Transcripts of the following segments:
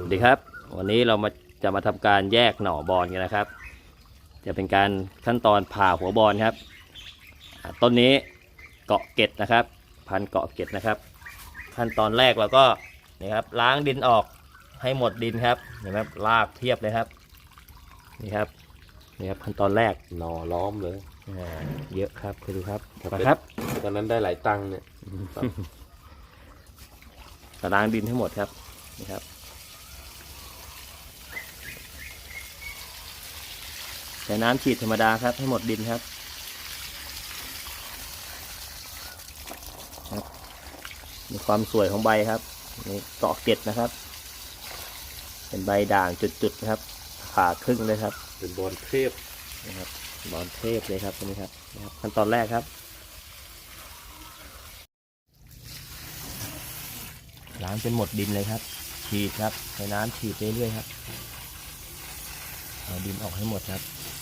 สวัสดีครับ วันนี้เรามาจะมาทำการแยกหน่อบอลกันนะครับ จะเป็นการขั้นตอนผ่าหัวบอลครับอ่าต้นนี้เกาะเกล็ดนะครับ พันเกาะเกล็ดนะครับ ขั้นตอนแรกเราก็นี่ครับล้างดินออกให้หมดดินครับเห็นไหมครับลากเทียบเลยครับนี่ครับนี่ครับขั้นตอนแรกหน่อล้อมเลยอ่าเยอะครับคุณดูครับมาครับตอนนั้นได้หลายตังค์เนี่ยตารางดินให้หมดครับนี่ครับ ใช้น้ำฉีดธรรมดาครับ ให้หมดดินครับครับมีความสวยของใบครับนี่เกาะเกล็ดนะครับ เป็นใบด่างจุดๆนะครับผ่าครึ่งเลยครับ เป็นบอลเทพนะครับบอลเทพเลยครับตัวนี้ครับนะครับขั้นตอนแรกครับ ล้างจนหมดดินเลยครับ ฉีดครับใช้น้ำฉีดเรื่อยๆครับเอาดินออกให้หมดครับนี่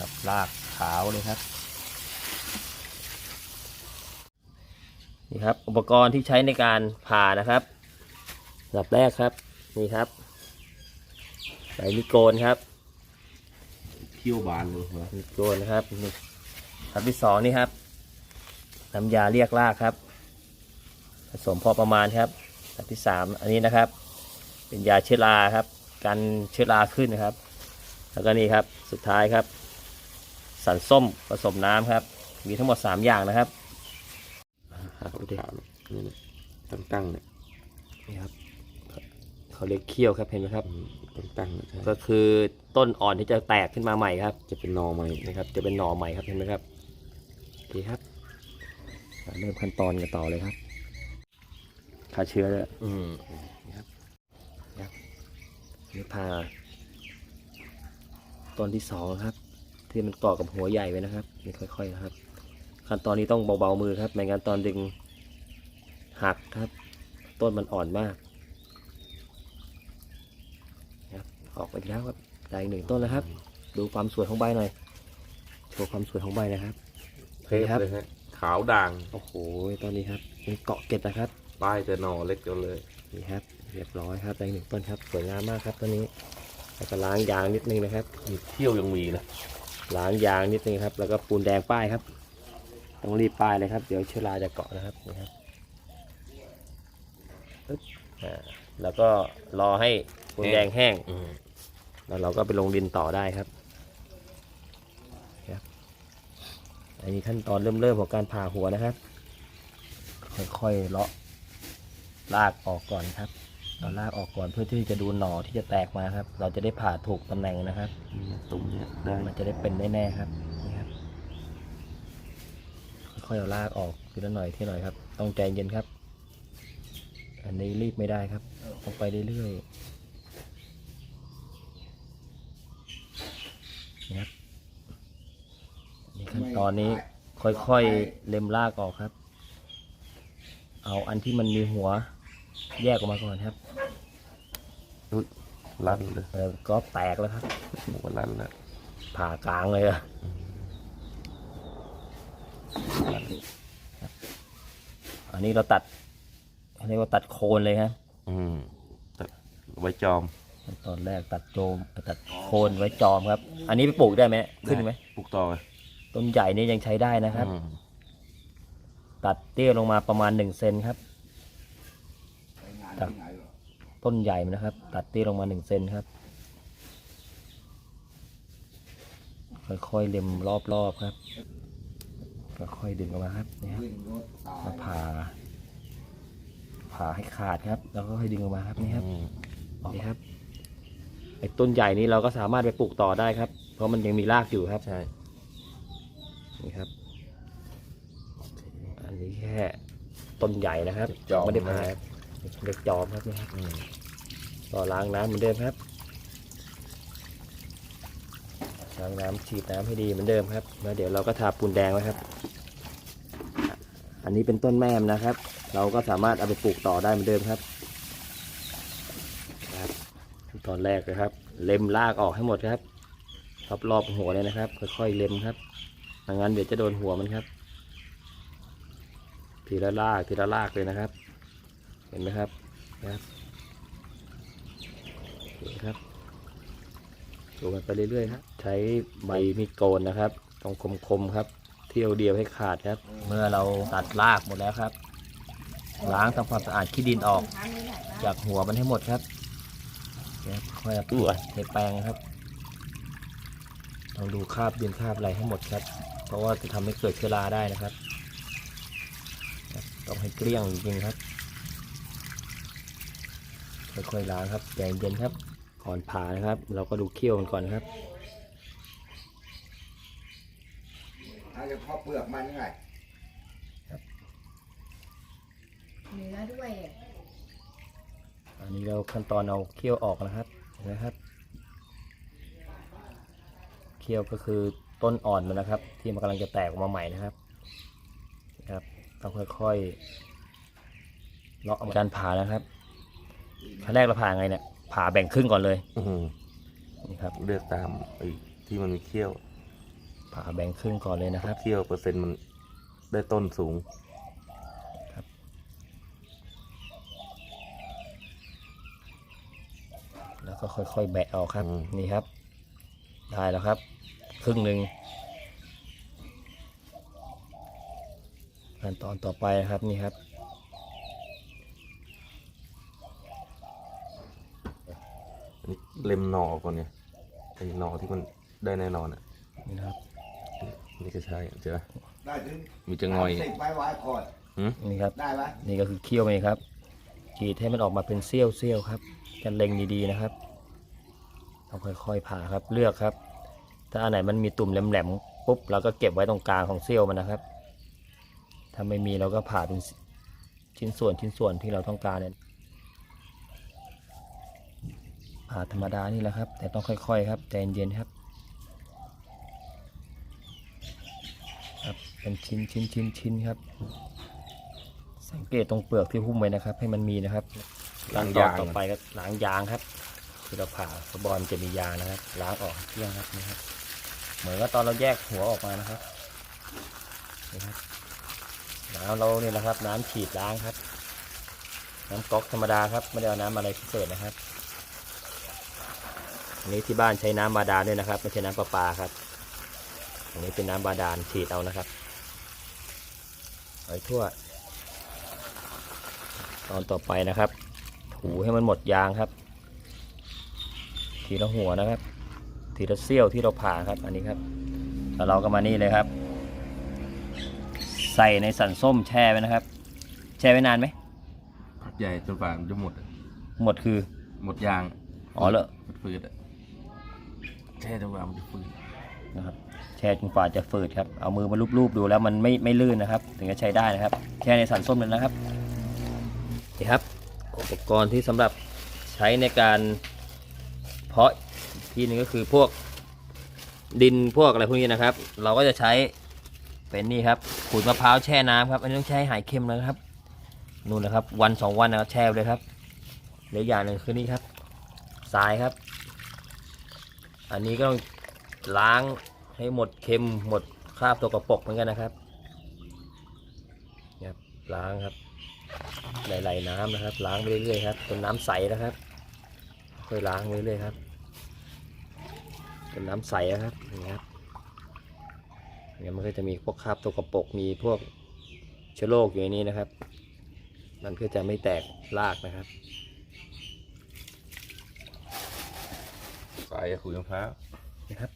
ครับลากขาวเลยครับ นี่ครับ อุปกรณ์ที่ใช้ในการผ่านะครับอันดับแรกครับ นี่ครับใส่มิโกนครับเที่ยวบานเลยเหรอมีโกนนะครับนี่ครับที่สองนี่ครับน้ำยาเรียกรากครับ ผสมพอประมาณครับอันที่สามอันนี้นะครับ เป็นยาเชื้อราครับ กันเชื้อราขึ้นนะครับ แล้วก็นี่ครับสุดท้ายครับ สันส้มผสมน้ำครับ มีทั้งหมดสามอย่างนะครับครับดูดิขาวๆนี่เนี่ยตั้งตั้งๆเนี่ยนี่ครับเขาเรียกเคี้ยวครับเห็นไหมครับอืมตั้งตั้งๆเนี่ยใช่ก็คือต้นอ่อนที่จะแตกขึ้นมาใหม่ครับ จะเป็นหนอใหม่นะครับ จะเป็นหน่อใหม่ครับเห็นไหมครับโอเคครับอ่าเริ่มขั้นตอนกันต่อเลยครับฆ่าเชื้อเลยอืมนี่พาตอนที่สองครับ ที่มันเกาะกับหัวใหญ่ไว้นะครับนี่ค่อยๆนะครับ ขั้นตอนนี้ต้องเบาๆมือครับไม่งั้นตอนดึงหักครับ ต้นมันอ่อนมากนะครับออกไปอีกแล้วครับได้อีกหนึ่งต้นแล้วครับ ดูความสวยของใบหน่อยโชว์ความสวยของใบนะครับเทพเลยฮะขาวด่างโอ้โหตอนนี้ครับมีเกาะเกล็ดนะครับป้ายแต่หนอเล็กกันเลยนี่ครับ เรียบร้อยครับได้อีกหนึ่งต้นครับสวยงามมากครับต้นนี้แล้วก็ล้างยางนิดนึงนะครับมีเที่ยวยังมีนะ ล้างยางนิดนึงครับ แล้วก็ปูนแดงป้ายครับ ต้องรีบป้ายเลยครับ เดี๋ยวเชื้อราจะเกาะนะครับนี่ครับปึ๊บอ่าแล้วก็รอให้ปูนแดงแห้งอืมแล้วเราก็ไปลงดินต่อได้ครับครับอันนี้ขั้นตอนเริ่มเริ่มของการผ่าหัวนะครับ ค่อยๆเลาะลากออกก่อนครับ เราลากออกก่อนเพื่อที่จะดูหน่อที่จะแตกมาครับ เราจะได้ผ่าถูกตำแหน่งนะครับตรงเนี้ยได้มันจะได้เป็นแน่ๆครับนี่ครับ ค่อยๆเอาลากออกทีละหน่อยทีละหน่อยครับ ต้องใจเย็นครับ อันนี้รีบไม่ได้ครับ ต้องไปเรื่อยๆนี่ครับนี่ขั้นตอนนี้ค่อยๆเล็มลากออกครับ เอาอันที่มันมีหัว แยกออกมาก่อนครับลั่นเลยเออก็แตกแล้วครับหัวลั่นแล้วผ่ากลางเลยอะอันนี้เราตัดเรียกว่าตัดโคนเลยครับอืมแต่ไว้จอม ตอนแรกตัดโจมตัดโคนไว้จอมครับ อันนี้ไปปลูกได้ไหมขึ้นไหมปลูกต่อไงต้นใหญ่นี่ยังใช้ได้นะครับอืมตัดเตี้ยลงมาประมาณหนึ่งเซนครับ จากต้นใหญ่นะครับ ตัดเตี้ยลงมาหนึ่งเซนครับ ค่อยๆเล็มรอบๆครับค่อยๆดึงออกมาครับนี่ครับมาผ่าผ่าให้ขาดครับ แล้วก็ค่อยดึงออกมาครับนี่ครับอืมนี่ครับไอ้ต้นใหญ่นี้เราก็สามารถไปปลูกต่อได้ครับ เพราะมันยังมีรากอยู่ครับใช่นี่ครับ อันนี้แค่ต้นใหญ่นะครับจอมไม่ได้ผ่า เล็กจอมครับนี่ครับต่อล้างน้ำเหมือนเดิมครับล้างน้ำฉีดน้ำให้ดีเหมือนเดิมครับแล้วเดี๋ยวเราก็ทาปูนแดงไว้ครับ อันนี้เป็นต้นแม่มนะครับ เราก็สามารถเอาไปปลูกต่อได้เหมือนเดิมครับครับขั้นตอนแรกนะครับ เล็มรากออกให้หมดครับรอบรอบหัวเลยนะครับ ค่อยๆเล็มครับไม่งั้นเดี๋ยวจะโดนหัวมันครับ ทีละรากทีละรากเลยนะครับ เห็นไหมครับครับโอเคครับดูกันไปเรื่อยๆครับใช้ใบมีดโกนนะครับ ต้องคมๆครับ เที่ยวเดียวให้ขาดครับ เมื่อเราตัดรากหมดแล้วครับ ล้างทำความสะอาดขี้ดินออก จากหัวมันให้หมดครับเนี่ยค่อยเอาตัวเทแปรงครับต้องดูคราบดินคราบอะไรให้หมดครับ เพราะว่าจะทำให้เกิดเชื้อราได้นะครับ ต้องให้เกลี้ยงจริงๆครับ ค่อยๆล้างครับใจเย็นๆครับ ก่อนผ่านะครับ เราก็ดูเขี้ยวมันก่อนครับเอาเฉพาะเปลือกมันไงเนื้อด้วยอันนี้เราขั้นตอนเอาเขี้ยวออกนะครับเห็นไหมครับ เขี้ยวก็คือต้นอ่อนมันนะครับ ที่มันกำลังจะแตกออกมาใหม่นะครับนะครับต้องค่อยๆเลาะการผ่านะครับ ขั้นแรกเราผ่าไงเนี่ยผ่าแบ่งครึ่งก่อนเลยอื้อหือนี่ครับเลือกตามไอ้ที่มันมีเขี้ยวผ่าแบ่งครึ่งก่อนเลยนะครับ เขี้ยวเปอร์เซ็นต์มันได้ต้นสูงแล้วก็ค่อยๆแบะออกครับ อืม นี่ครับ ได้แล้วครับ ครึ่งหนึ่งขั้นตอนต่อไปนะครับนี่ครับ อันนี้ เล็มหนอก่อนเนี่ยไอ้หนอที่มันได้แน่นอนอะนี่นะครับ นี่ก็ใช่เจอได้ถึงมีจะงอยสิบไว้ไว้ก่อนนี่ครับ ได้ไหมนี่ก็คือเคี่ยวเองครับกรีดให้มันออกมาเป็นเสี้ยวเสี้ยวๆครับจะเล็งดีๆนะครับต้องค่อยๆผ่าครับเลือกครับ ถ้าอันไหนมันมีตุ่มแหลมๆปุ๊บเราก็เก็บไว้ตรงกลางของเสี้ยวมันนะครับ ถ้าไม่มีเราก็ผ่าเป็นชิ้นส่วนชิ้นส่วนที่เราต้องการเนี่ย ผ่าธรรมดานี่แหละครับ แต่ต้องค่อย ๆ ครับใจเย็นๆครับครับเป็นชิ้นชิ้นชิ้นชิ้นครับ สังเกตตรงเปลือกที่หุ้มไว้นะครับ ให้มันมีนะครับล้างตอนยางต่อไปก็ล้างยางครับคือเราผ่าสบอลจะมียางนะครับ ล้างออกให้เกลี้ยงครับนี่ครับ เหมือนกับตอนเราแยกหัวออกมานะครับนี่ครับน้ำเราเนี่ยนะครับ น้ำฉีดล้างครับ น้ำก๊อกธรรมดาครับไม่ได้เอาน้ำอะไรพิเศษนะครับ อันนี้ที่บ้านใช้น้ำบาดาลด้วยนะครับไม่ใช่น้ำประปาครับ อันนี้เป็นน้ำบาดาลฉีดเอานะครับไปทั่ว ตอนต่อไปนะครับ ถูให้มันหมดยางครับ ทีละหัวนะครับ ทีละเสี้ยวที่เราผ่าครับ อันนี้ครับแล้วเราก็มานี่เลยครับ ใส่ในสันส้มแช่ไว้นะครับ แช่ไว้นานไหมพักใหญ่จนฝ่ามันจะหมดอะหมดคือ หมดยาง อ๋อเหรอฟืดๆอะ แช่จนฝ่ามันจะฟืดนะครับแช่จนกว่าจะฝืดครับเอามือมาลูบๆดูแล้วมันไม่ไม่ลื่นนะครับ ถึงจะใช้ได้นะครับแช่ในสันส้มเลยนะครับนี่ครับอุปกรณ์ที่สำหรับใช้ในการเพาะที่นึงก็คือพวกดินพวกอะไรพวกนี้นะครับ เราก็จะใช้เป็นนี่ครับขูดมะพร้าวแช่น้ำครับอันนี้ต้องแช่ให้หายเค็มนะครับนู่นนะครับ วันสองวันนะครับแช่เลยครับเหลืออย่างหนึ่งคือนี่ครับทรายครับ อันนี้ก็ต้องล้างให้หมดเค็มหมดคราบตัวกระปกเหมือนกันนะครับนะครับล้างครับไหลๆน้ำนะครับ ล้างไปเรื่อยๆครับจนน้ำใสนะครับ ค่อยล้างไปเรื่อยๆครับจนน้ำใสนะครับอย่างนี้ครับเนี่ยมันก็จะมีพวกคราบตัวกระปกมีพวกเชื้อโรคอยู่ในนี้นะครับ มันก็จะไม่แตกรากนะครับ สายขุยมะพร้าวนะครับ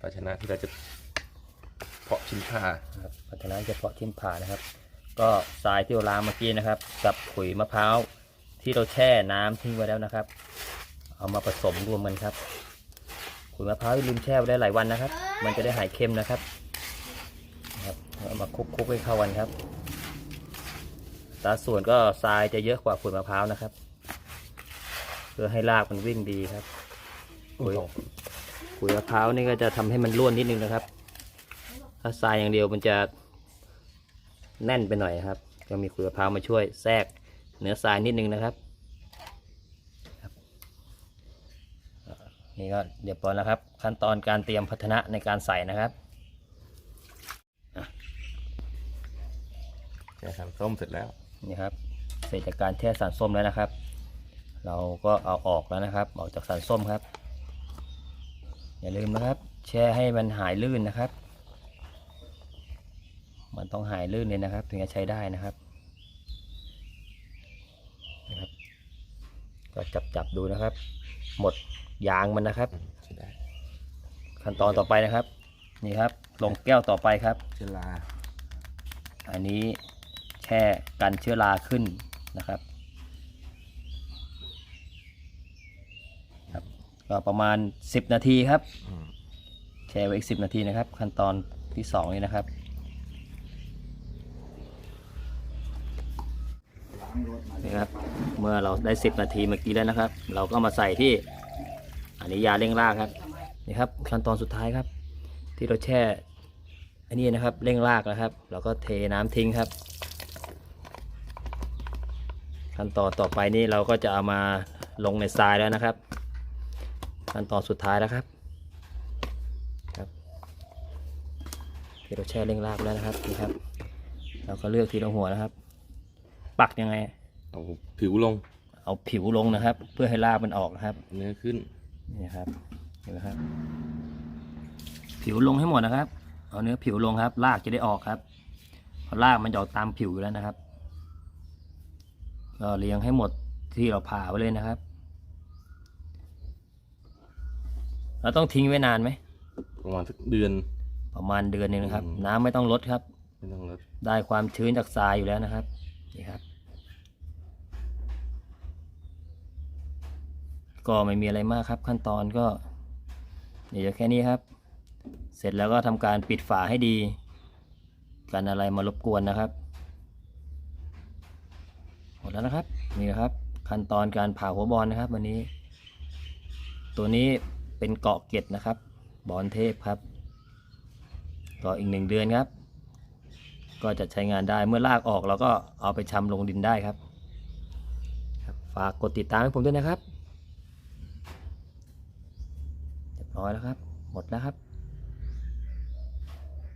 ภาชนะที่เราจะเพาะชิ้นผ้านะครับพัฒนาเฉพาะชิ้นผ่านะครับ ก็ทรายที่เราล้างเมื่อกี้นะครับ กับขุยมะพร้าวที่เราแช่น้ำทิ้งไว้แล้วนะครับ เอามาผสมรวมกันครับ ขุยมะพร้าวอย่าลืมแช่ไว้ได้หลายวันนะครับ มันจะได้หายเค็มนะครับนะครับเอามาคลุกๆให้เข้ากันครับสัดส่วนก็ทรายจะเยอะกว่าขุยมะพร้าวนะครับเพื่อให้รากมันวิ่งดีครับขุยขุยมะพร้าวนี่ก็จะทำให้มันร่วนนิดนึงนะครับ ถ้าทรายอย่างเดียวมันจะแน่นไปหน่อยครับ ก็มีขุยมะพร้าวมาช่วยแทรกเนื้อทรายนิดนึงนะครับครับอ่านี่ก็เรียบร้อยแล้วครับ ขั้นตอนการเตรียมพัฒนะในการใส่นะครับแช่ทำส้มเสร็จแล้วนี่ครับ เสร็จจากการแช่สารส้มแล้วนะครับ เราก็เอาออกแล้วนะครับออกจากสารส้มครับ อย่าลืมนะครับ แช่ให้มันหายลื่นนะครับ มันต้องหายลื่นเลยนะครับ ถึงจะใช้ได้นะครับนะครับ ก็จับจับดูนะครับ หมดยางมันนะครับใช่ได้ขั้นตอนต่อไปนะครับ นี่ครับ ลงแก้วต่อไปครับ เชื้อรา อันนี้แช่กันเชื้อราขึ้นนะครับครับ ก็ประมาณ 10 นาทีครับอืมแช่ไว้อีก 10 นาทีนะครับ ขั้นตอนที่2นี้นะครับล้างรถมานี่ครับ เมื่อเราได้ 10 นาทีเมื่อกี้แล้วนะครับ เราก็มาใส่ที่อันนี้ยาเร่งรากครับนี่ครับขั้นตอนสุดท้ายครับ ที่เราแช่อันนี้นะครับเร่งรากนะครับ เราก็เทน้ำทิ้งครับ ขั้นตอนต่อไปนี้เราก็จะเอามาลงในทรายแล้วนะครับ ขั้นตอนสุดท้ายแล้วครับครับที่เราแช่เร่งรากแล้วนะครับนี่ครับ เราก็เลือกทีละหัวนะครับ ปักยังไง เอาผิวลง เอาผิวลงนะครับ เพื่อให้รากมันออกนะครับ เนื้อขึ้นนี่ครับเห็นไหมครับ ผิวลงให้หมดนะครับ เอาเนื้อผิวลงครับรากจะได้ออกครับเพราะรากมันจะออกตามผิวอยู่แล้วนะครับก็เลี้ยงให้หมดที่เราผ่าไว้เลยนะครับ เราต้องทิ้งไว้นานไหม ประมาณสักเดือน ประมาณเดือนหนึงนะครับ อืม น้ำไม่ต้องลดครับ ไม่ต้องลดได้ความชื้นจากทรายอยู่แล้วนะครับ นี่ครับ ก็ไม่มีอะไรมากครับ ขั้นตอนก็ เดี๋ยวแค่นี้ครับ เสร็จแล้วก็ทำการปิดฝาให้ดี กันอะไรมารบกวนนะครับ หมดแล้วนะครับ นี่นะครับ ขั้นตอนการผ่าหัวบอลนะครับ วันนี้ ตัวนี้ เป็นเกาะเก็ดนะครับ บอลเทพครับก่ออีกหนึ่งเดือนครับ ก็จะใช้งานได้เมื่อลากออกเราก็เอาไปชำลงดินได้ครับครับฝากกดติดตามให้ผมด้วยนะครับเรียบร้อยแล้วครับ หมดแล้วครับ